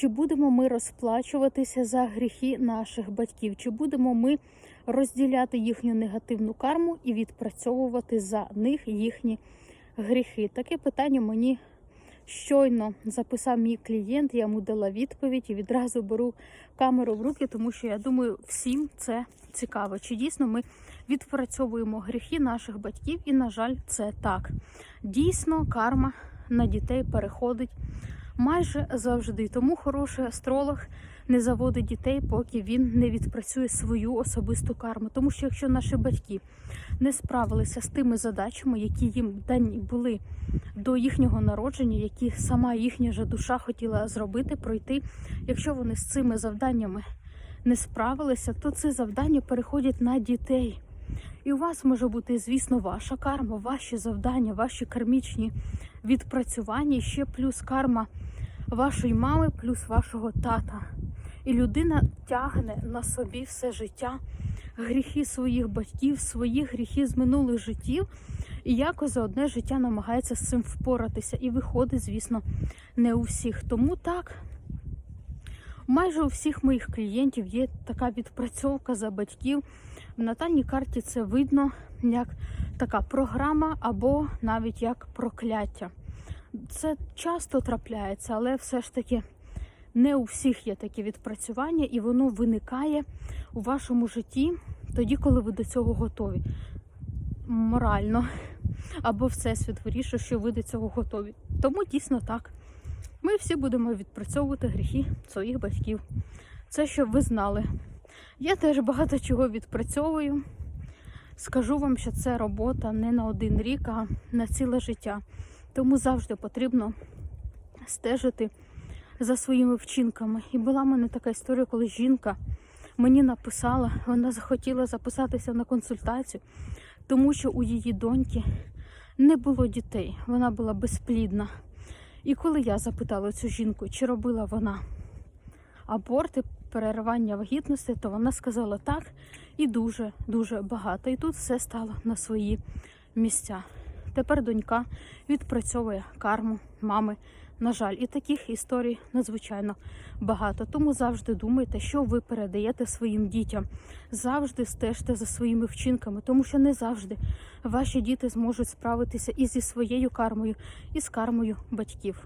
Чи будемо ми розплачуватися за гріхи наших батьків? Чи будемо ми розділяти їхню негативну карму і відпрацьовувати за них їхні гріхи? Таке питання мені щойно записав мій клієнт, я йому дала відповідь і відразу беру камеру в руки, тому що я думаю, всім це цікаво. Чи дійсно ми відпрацьовуємо гріхи наших батьків? І, на жаль, це так. Дійсно, карма на дітей переходить майже завжди. Тому хороший астролог не заводить дітей, поки він не відпрацює свою особисту карму. Тому що якщо наші батьки не справилися з тими задачами, які їм дані були до їхнього народження, які сама їхня же душа хотіла зробити, пройти. Якщо вони з цими завданнями не справилися, то ці завдання переходять на дітей. І у вас може бути, звісно, ваша карма, ваші завдання, ваші кармічні відпрацювання, ще плюс карма вашої мами, плюс вашого тата. І людина тягне на собі все життя гріхи своїх батьків, свої гріхи з минулих життів, і якось за одне життя намагається з цим впоратися. І виходить, звісно, не у всіх. Тому так. Майже у всіх моїх клієнтів є така відпрацьовка за батьків. В натальній карті це видно як така програма або навіть як прокляття. Це часто трапляється, але все ж таки не у всіх є таке відпрацювання, і воно виникає у вашому житті тоді, коли ви до цього готові. Морально. Або Всесвіт вирішує, що ви до цього готові. Тому дійсно так. Ми всі будемо відпрацьовувати гріхи своїх батьків. Це щоб ви знали. Я теж багато чого відпрацьовую. Скажу вам, що це робота не на один рік, а на ціле життя. Тому завжди потрібно стежити за своїми вчинками. І була в мене така історія, коли жінка мені написала, вона захотіла записатися на консультацію, тому що у її доньки не було дітей, вона була безплідна. І коли я запитала цю жінку, чи робила вона аборти, переривання вагітності, то вона сказала так і дуже дуже багато. І тут все стало на свої місця. Тепер донька відпрацьовує карму мами. На жаль, і таких історій надзвичайно багато. Тому завжди думайте, що ви передаєте своїм дітям. Завжди стежте за своїми вчинками, тому що не завжди ваші діти зможуть справитися і зі своєю кармою, і з кармою батьків.